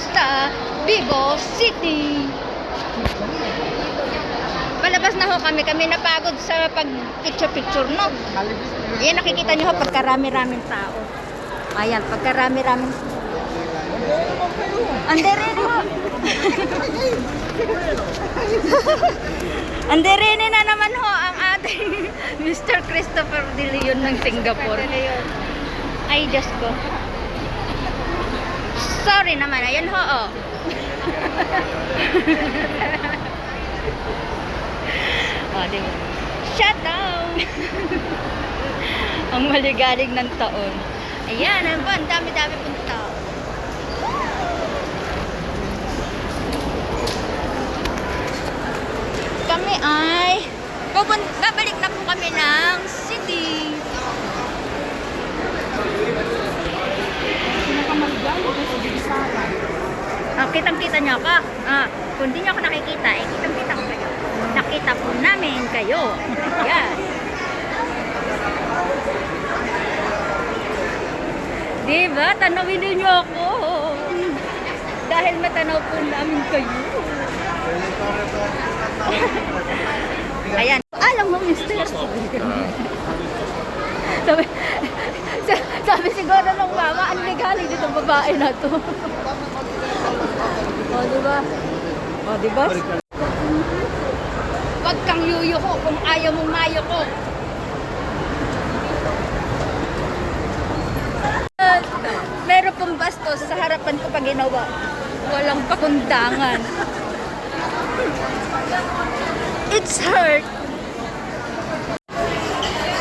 sa Vivo City. Palabas na ho kami. Kami napagod sa pag picture-picture, no? Yan, nakikita nyo ho pagkarami-raming tao. Ayan, pagkarami-raming Ande rin ho. Ande rin na naman ho ang ating Mr. Christopher De Leon ng Singapore. Ay, Diyos ko. Sorry naman, ayan ho, oh. oh, di ba? Shut down! ang maligalig ng taon. Ayan, ano ba? Dami-dami pong tao. Kami ay pupun babalik na po kami ng city. Ah, kitang-kita niyo ako. Ah, kung di niyo ako nakikita, eh, kitang-kita ko kayo. Nakita po namin kayo. Yan. Diba? Tanawin niyo ako. Dahil matanaw po namin kayo. Ayan. Alam mo, mister. sabi, sa- sabi siguro ng mama, ano galing dito babae na to. o, diba? O, diba? Huwag kang yuyo ko kung ayaw mong mayo ko. Meron pong bastos sa harapan ko pag ginawa. Walang pakundangan. It's hurt.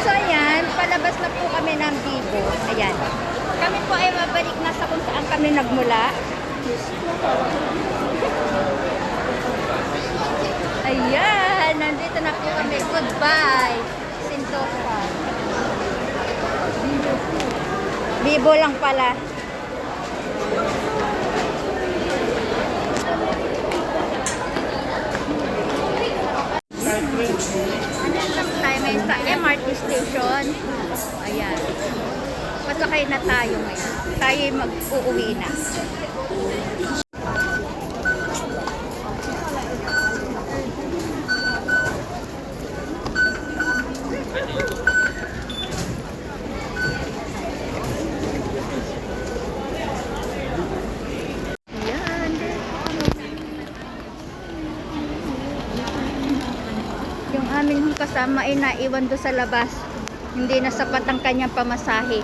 So ayan, palabas na po kami ng Vivo. Ayan. Kami po ay mabalik na sa kung saan kami nagmula. Ayan, nandito na po kami. Goodbye. Sintosa. Vivo lang pala. Lang tayo ngayon sa MRT station. Ayan. Pasakay na tayo ngayon. Tayo mag-uuwi na. Aming kasama ay naiwan do sa labas. Hindi na sapat ang kanyang pamasahe.